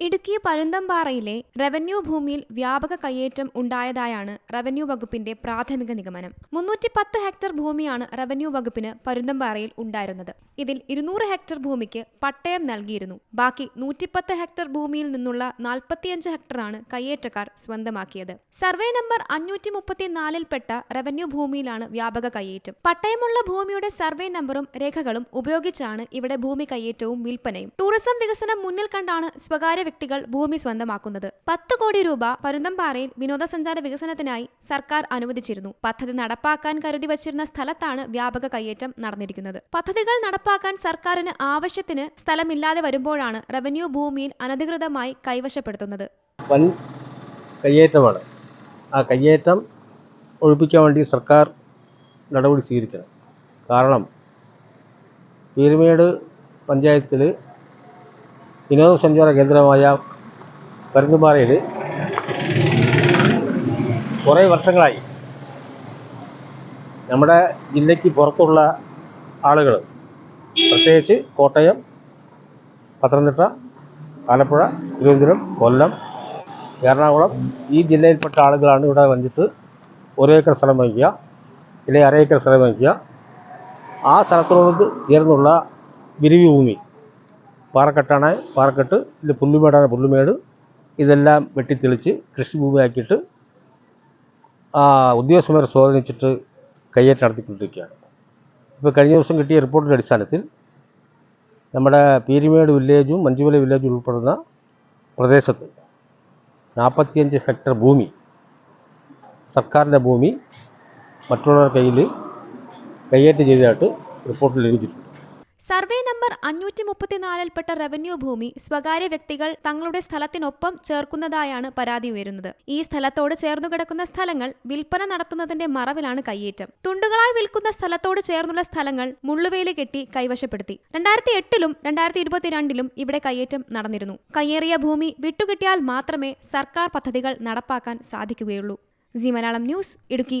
Idukki പരുന്തംപാറയിലെ revenue ഭൂമിയിൽ വ്യാപക കയ്യേറ്റം ഉണ്ടായതായാണ് റവന്യൂ വകുപ്പിന്റെ പ്രാഥമിക നിഗമനം. മുന്നൂറ്റി പത്ത് ഹെക്ടർ ഭൂമിയാണ് റവന്യൂ വകുപ്പിന് പരുന്തംപാറയിൽ ഉണ്ടായിരുന്നത്. ഇതിൽ ഇരുന്നൂറ് ഹെക്ടർ ഭൂമിക്ക് പട്ടയം നൽകിയിരുന്നു. ബാക്കി നൂറ്റിപ്പത്ത് ഹെക്ടർ ഭൂമിയിൽ നിന്നുള്ള നാൽപ്പത്തിയഞ്ച് ഹെക്ടറാണ് കയ്യേറ്റക്കാർ സ്വന്തമാക്കിയത്. സർവേ നമ്പർ അഞ്ഞൂറ്റി മുപ്പത്തിനാലിൽപ്പെട്ട റവന്യൂ ഭൂമിയിലാണ് വ്യാപക കയ്യേറ്റം. പട്ടയമുള്ള ഭൂമിയുടെ സർവേ നമ്പറും രേഖകളും ഉപയോഗിച്ചാണ് ഇവിടെ ഭൂമി കയ്യേറ്റവും വിൽപ്പനയും. ടൂറിസം വികസനം മുന്നിൽ കണ്ടാണ് സ്വകാര്യ വ്യക്തികൾ ഭൂമി സ്വന്തമാക്കുന്നത്. പത്ത് കോടി രൂപ പരുന്തംപാറയിൽ വിനോദസഞ്ചാര വികസനത്തിനായി സർക്കാർ അനുവദിച്ചിരുന്നു. പദ്ധതി നടപ്പാക്കാൻ കരുതി വച്ചിരുന്ന സ്ഥലത്താണ് വ്യാപക കയ്യേറ്റം നടന്നിരിക്കുന്നത്. പദ്ധതികൾ നടപ്പാക്കാൻ സർക്കാരിന് ആവശ്യത്തിന് സ്ഥലമില്ലാതെ വരുമ്പോഴാണ് റവന്യൂ ഭൂമിയിൽ അനധികൃതമായി കൈവശപ്പെടുത്തുന്നത്. വൻ കയ്യേറ്റമാണ്. ആ കയ്യേറ്റം ഒഴിപ്പിക്കാൻ വേണ്ടി സർക്കാർ നടപടി സ്വീകരിക്കണം. കാരണം പീരുമേട് പഞ്ചായത്തിൽ വിനോദസഞ്ചാര കേന്ദ്രമായ പരുന്തുമാറയിൽ കുറേ വർഷങ്ങളായി നമ്മുടെ ജില്ലയ്ക്ക് പുറത്തുള്ള ആളുകൾ പ്രത്യേകിച്ച് കോട്ടയം പത്തനംതിട്ട ആലപ്പുഴ തിരുവനന്തപുരം കൊല്ലം എറണാകുളം ഈ ജില്ലയിൽപ്പെട്ട ആളുകളാണ് ഇവിടെ വന്നിട്ട് ഒരു ഏക്കർ സ്ഥലം വാങ്ങിക്കുക അല്ലെങ്കിൽ അര ഏക്കർ സ്ഥലം വാങ്ങിക്കുക. ആ സ്ഥലത്തോട് ചേർന്നുള്ള വിരിവി ഭൂമി പാറക്കെട്ടാണ് പാറക്കെട്ട് ഇത് പുല്ലുമേടാണ് പുല്ലുമേട്. ഇതെല്ലാം വെട്ടിത്തെളിച്ച് കൃഷിഭൂമിയാക്കിയിട്ട് ഉദ്യോഗസ്ഥന്മാരെ സ്വാധീനിച്ചിട്ട് കയ്യേറ്റം നടത്തിക്കൊണ്ടിരിക്കുകയാണ്. ഇപ്പോൾ കഴിഞ്ഞ ദിവസം കിട്ടിയ റിപ്പോർട്ടിന്റെ അടിസ്ഥാനത്തിൽ നമ്മുടെ പീരിമേട് വില്ലേജും മഞ്ചുമല വില്ലേജും ഉൾപ്പെടുന്ന പ്രദേശത്ത് നാൽപ്പത്തിയഞ്ച് ഹെക്ടർ ഭൂമി സർക്കാരിന്റെ ഭൂമി മറ്റുള്ളവരുടെ കയ്യിൽ കയ്യേറ്റം ചെയ്തതായിട്ട് റിപ്പോർട്ടിൽ ലഭിച്ചിട്ടുണ്ട്. സർവേ നമ്പർ അഞ്ഞൂറ്റി മുപ്പത്തിനാലിൽപ്പെട്ട റവന്യൂ ഭൂമി സ്വകാര്യ വ്യക്തികൾ തങ്ങളുടെ സ്ഥലത്തിനൊപ്പം ചേർക്കുന്നതായാണ് പരാതി ഉയരുന്നത്. ഈ സ്ഥലത്തോട് ചേർന്നു കിടക്കുന്ന സ്ഥലങ്ങൾ വിൽപ്പന നടത്തുന്നതിന്റെ മറവിലാണ് കയ്യേറ്റം. തുണ്ടുകളായി വിൽക്കുന്ന സ്ഥലത്തോട് ചേർന്നുള്ള സ്ഥലങ്ങൾ മുള്ളുവേലി കെട്ടി കൈവശപ്പെടുത്തി. രണ്ടായിരത്തി എട്ടിലും രണ്ടായിരത്തി ഇരുപത്തിരണ്ടിലും ഇവിടെ കയ്യേറ്റം നടന്നിരുന്നു. കയ്യേറിയ ഭൂമി വിട്ടുകിട്ടിയാൽ മാത്രമേ സർക്കാർ പദ്ധതികൾ നടപ്പാക്കാൻ സാധിക്കുകയുള്ളൂ. G Malayalam news Idukki.